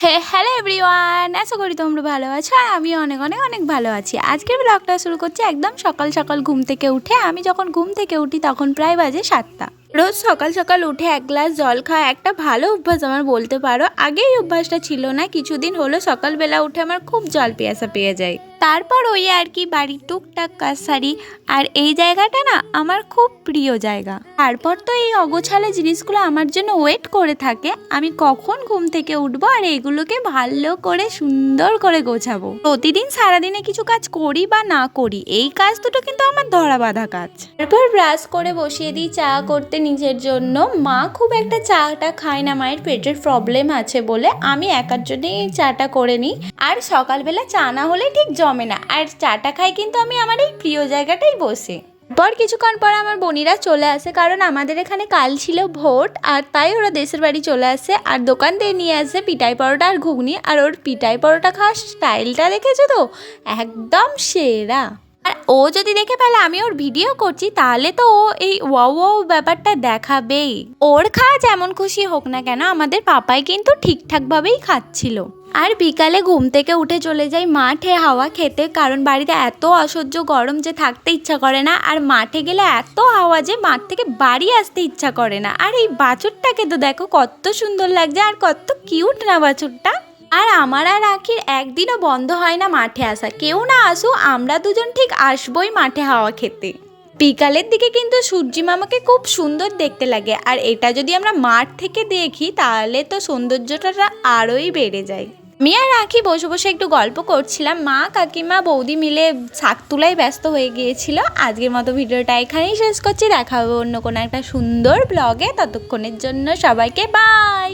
Hello everyone আশা করি তোমরা ভালো আছো আর আমি অনেক অনেক অনেক ভালো আছি। আজকের ব্লগটা শুরু করছি একদম সকাল সকাল ঘুম থেকে উঠে। আমি যখন ঘুম থেকে উঠি তখন প্রায় বাজে সাতটা। রোজ সকাল সকাল উঠে এক গ্লাস জল খাওয়া একটা ভালো অভ্যাস আমার বলতে পারো। আগেই অভ্যাসটা ছিল না, কিছুদিন হলো সকালবেলা উঠে আমার খুব জল পেয়াসা পেয়ে যায়। তারপর ওই আর কি বাড়ির টুকটাক কাজ সারি আর এই জায়গাটা না আমার খুব প্রিয় জায়গা। তারপর তো এই অগোছালো জিনিসগুলো আমার জন্য ওয়েট করে থাকে। আমি কখন ঘুম থেকে উঠবো আর এগুলোকে ভালো করে সুন্দর করে গোছাবো। প্রতিদিন সারাদিনে কিছু কাজ করি বা না করি, এই কাজ দুটো কিন্তু আমার ধরা বাঁধা কাজ। তারপর ব্রাশ করে বসিয়ে দিই চা করতে নিজের জন্য। মা খুব একটা চাটা খায় না, মায়ের পেটের প্রবলেম আছে বলে আমি একার জন্যই চাটা করে নিই। আর সকালবেলা চা না হলে ঠিক জমে না। আর চাটা খাই কিন্তু আমি আমার এই প্রিয় জায়গাটাই বসে। পর কিছুক্ষণ পর আমার বোনিরা চলে আসে কারণ আমাদের এখানে কাল ছিল ভোট আর তাই ওরা দেশের বাড়ি চলে আসে আর দোকান দিয়ে নিয়ে আসে পিটাই পরোটা আর ঘুগনি। আর ওর পিটাই পরোটা খাওয়ার স্টাইলটা দেখেছ তো? একদম সেরা। আর ও যদি দেখে ফেলে আমি ওর ভিডিও করছি, তাহলে তো ও এই ওয়াও ওয়াও ব্যাপারটা দেখাবেই। ওর খাওয়া যেমন খুশি হোক না কেন, আমাদের পাপাই কিন্তু ঠিকঠাকভাবেই খাচ্ছিল। আর বিকালে ঘুম থেকে উঠে চলে যাই মাঠে হাওয়া খেতে, কারণ বাড়িতে এত অসহ্য গরম যে থাকতে ইচ্ছা করে না, আর মাঠে গেলে এত হাওয়া যে মাঠ থেকে বাড়ি আসতে ইচ্ছা করে না। আর এই বাছুরটাকে তো দেখো, কত সুন্দর লাগছে আর কত কিউট না বাছুরটা। আর আমার আর আখির একদিনও বন্ধ হয় না মাঠে আসা। কেউ না আসুক, আমরা দুজন ঠিক আসবই মাঠে হাওয়া খেতে। বিকালের দিকে কিন্তু সূর্যি মামাকে খুব সুন্দর দেখতে লাগে। আর এটা যদি আমরা মাঠ থেকে দেখি, তাহলে তো সৌন্দর্যটা আরোই বেড়ে যায়। আমি আর রাখি বসে বসে একটু গল্প করছিলাম। মা, কাকিমা, বৌদি মিলে শাক তুলাই ব্যস্ত হয়ে গিয়েছিল। আজকের মতো ভিডিওটা এখানেই শেষ করছি। দেখা হবে অন্য কোনো একটা সুন্দর ব্লগে ততক্ষণের জন্য সবাইকে বাই